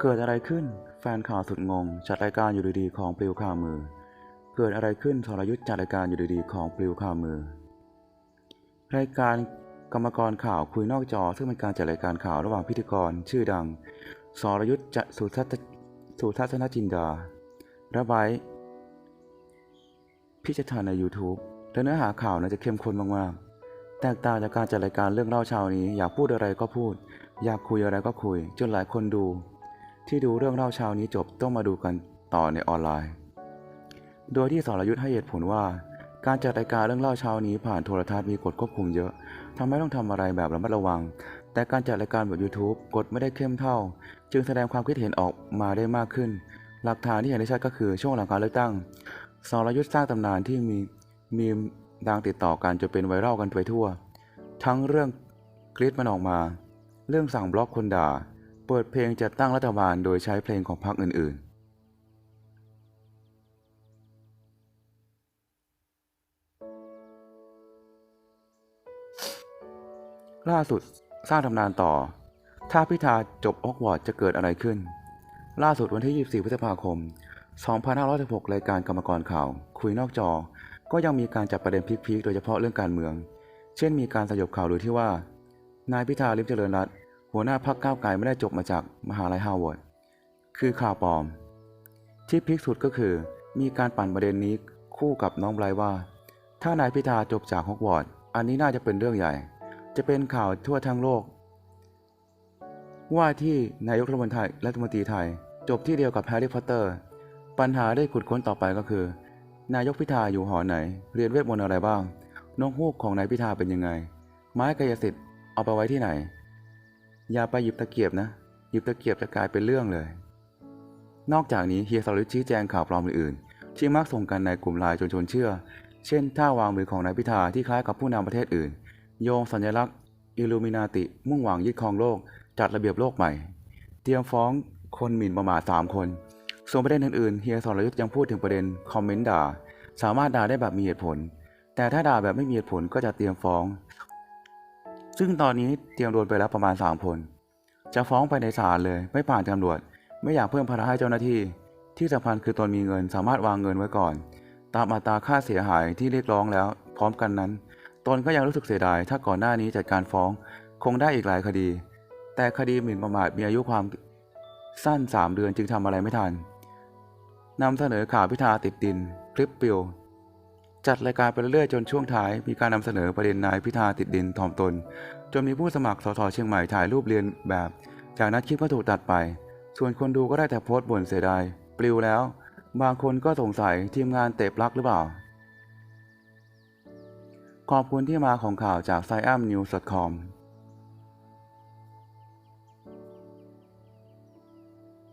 เกิดอะไรขึ้น แฟนข่าวสุดงง จัดรายการอยู่ดีๆของปลิวข่าวมือ เกิดอะไรขึ้นสรยุทธ์จัดรายการอยู่ดีๆของปลิวข่าวมือ รายการกรรมกรข่าวคุยนอกจอ ซึ่งเป็นการจัดรายการข่าวระหว่างพิธีกร ชื่อดังสรยุทธ์จะสุทัศสุทัศนจินดาระไว้พิจารณาใน YouTube และเนื้อหาข่าวน่าจะเข้มข้นมากๆ แตกต่างจากการจัดรายการเรื่องเล่าเช้านี้ อยากพูดอะไรก็พูด อยากคุยอะไรก็คุย จนหลายคนดู ที่ดูเรื่องเล่าเช้านี้จบต้องมาดูกันต่อในออนไลน์ โดยที่สรยุทธ์ให้เหตุผลว่า การจัดรายการเรื่องเล่าเช้านี้ผ่านโทรทัศน์มีกฎควบคุมเยอะทำให้ต้องทำอะไรแบบระมัดระวัง แต่การจัดรายการแบบ YouTube กฎไม่ได้เข้มเท่า จึงแสดงความคิดเห็นออกมาได้มากขึ้น หลักฐานที่เห็นได้ชัดก็คือช่วงหลังการเลือกตั้งสรยุทธ์สร้างตำนานที่มีมี ดังติดต่อกันจนเป็นไวรัลกันไปทั่ว ทั้งเรื่องกรีดมันออกมา เรื่องสั่งบล็อกคนด่า เปิดเพลงจัดตั้งรัฐบาลโดยใช้เพลงของพรรคอื่น ๆล่าสุดสร้างตำนานต่อ ถ้าพิธาจบออกวอร์ดจะเกิดอะไรขึ้น ล่าสุดวันที่ 24 พฤษภาคม 2516 รายการกรรมกรข่าว คุยนอกจอ ก็ยังมีการจับประเด็นพีคๆโดยเฉพาะเรื่องการเมือง เช่นมีการสยบข่าวหรือที่ว่า นายพิธาลิมเจริญรัตน์หัวหน้าพักก้าวไกลไม่ได้จบมาจากมหาลัยฮาร์วาร์ดคือข่าวปลอม ที่พีคสุดก็คือ มีการปั่นประเด็นนี้คู่กับน้องไบร์ว่า ถ้านายพิธาจบจากฮอกวอตส์อันนี้น่าจะเป็นเรื่องใหญ่ จะเป็นข่าวทั่วทั้งโลก ว่าที่นายกรัฐมนตรีรัฐมนตรีไทย จบที่เดียวกับแฮร์รี่พอตเตอร์ ปัญหาได้ขุดค้นต่อไปก็คือ นายกพิธาอยู่หอไหน เรียนเวทมนต์อะไรบ้างนกฮูกของนายพิธาเป็นยังไง ไม้กายสิทธิ์เอาไปไว้ที่ไหน อย่าไปหยิบตะเกียบนะ หยิบตะเกียบจะกลายเป็นเรื่องเลย นอกจากนี้เฮียสรยุทธ์ชี้แจงข่าวปลอมอื่นๆที่มักส่งกันในกลุ่มไลน์จนชนเชื่อ เช่นท่าวางมือของนายพิธาที่คล้ายกับผู้นำประเทศอื่น โยงสัญลักษณ์อิลูมินาติ มุ่งหวังยึดครองโลก จัดระเบียบโลกใหม่ เตรียมฟ้องคนหมิ่นประมาทสามคน ส่วนประเด็นอื่นๆเฮียสรยุทธ์ยังพูดถึงประเด็นคอมเมนต์ด่า สามารถด่าได้แบบมีเหตุผล แต่ถ้าด่าแบบไม่มีเหตุผลก็จะเตรียมฟ้อง ซึ่งตอนนี้เตรียมโดนไปแล้วประมาณ3คนจะฟ้องไปในศาลเลย ไม่ผ่านตำรวจ ไม่อยากเพิ่มภาระให้เจ้าหน้าที่ ที่สำคัญคือตนมีเงินสามารถวางเงินไว้ก่อน ตามอัตราค่าเสียหายที่เรียกร้องแล้ว พร้อมกันนั้นตนก็ยังรู้สึกเสียดาย ถ้าก่อนหน้านี้จัดการฟ้อง คงได้อีกหลายคดี แต่คดีหมิ่นประมาทมีอายุความสั้น 3 เดือนจึงทำอะไรไม่ทัน นำเสนอข่าวพิธาติดดิน คลิปปิวจัดรายการไปเรื่อยๆจนช่วงท้ายมีการนำเสนอประเด็นนายพิธาติดดินถ่อมตน จนมีผู้สมัครสสเชียงใหม่ถ่ายรูปเรียนแบบ จากนั้นคลิปก็ถูกตัดไป ส่วนคนดูก็ได้แต่โพสต์บ่นเสียดายปลิวแล้ว บางคนก็สงสัยทีมงานเตะปลักหรือเปล่า ขอบคุณที่มาของข่าวจาก s i a m n e w s c o m